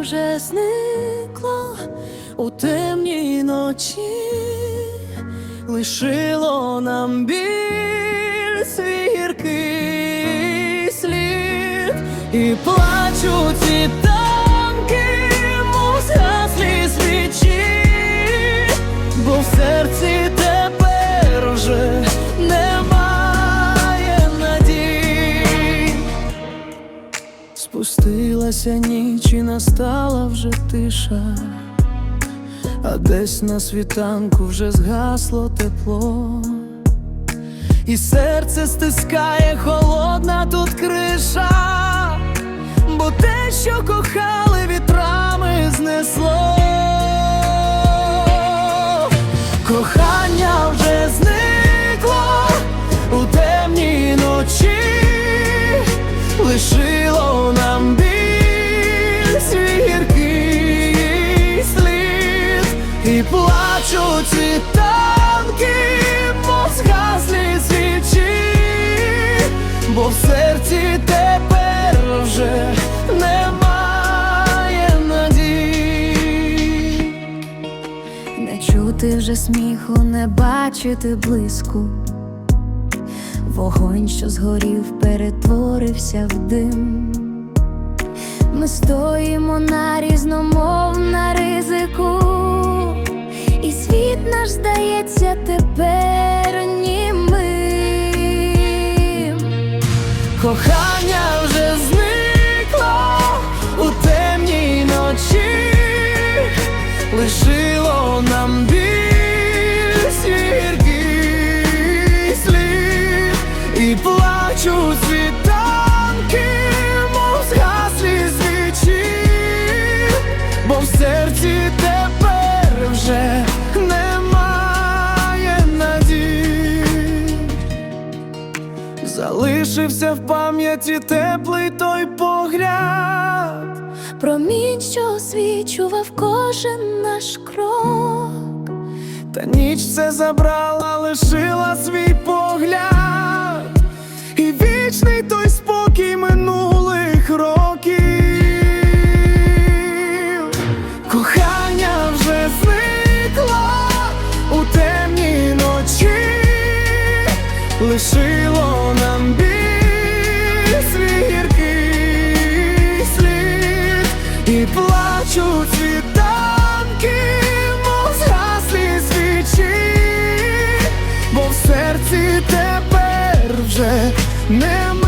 вже зникло у темній ночі, лишило нам біль свій гіркий слід. І плачуть і танки, Спустилася ніч і настала вже тиша, а десь на світанку вже згасло тепло, і серце стискає холодна тут криша, бо те, що кохали вітрами і плачуть світанки, мов згаслі свічі, бо в серці тепер вже немає надій. Не чути вже сміху, не бачити блиску. Вогонь, що згорів, перетворився в дим. Ми стоїмо на різномов здається тепер німим. Кохання вже зникло у темній ночі, лишило нам біль свій гіркий слід і плачуть Залишився в пам'яті теплий той погляд, промінь, що освічував кожен наш крок. Та ніч це забрала, лишила свій лишило нам біль свій гіркий слід і плачуть світанки, мов згаслі свічі, бо в серці тепер вже немає.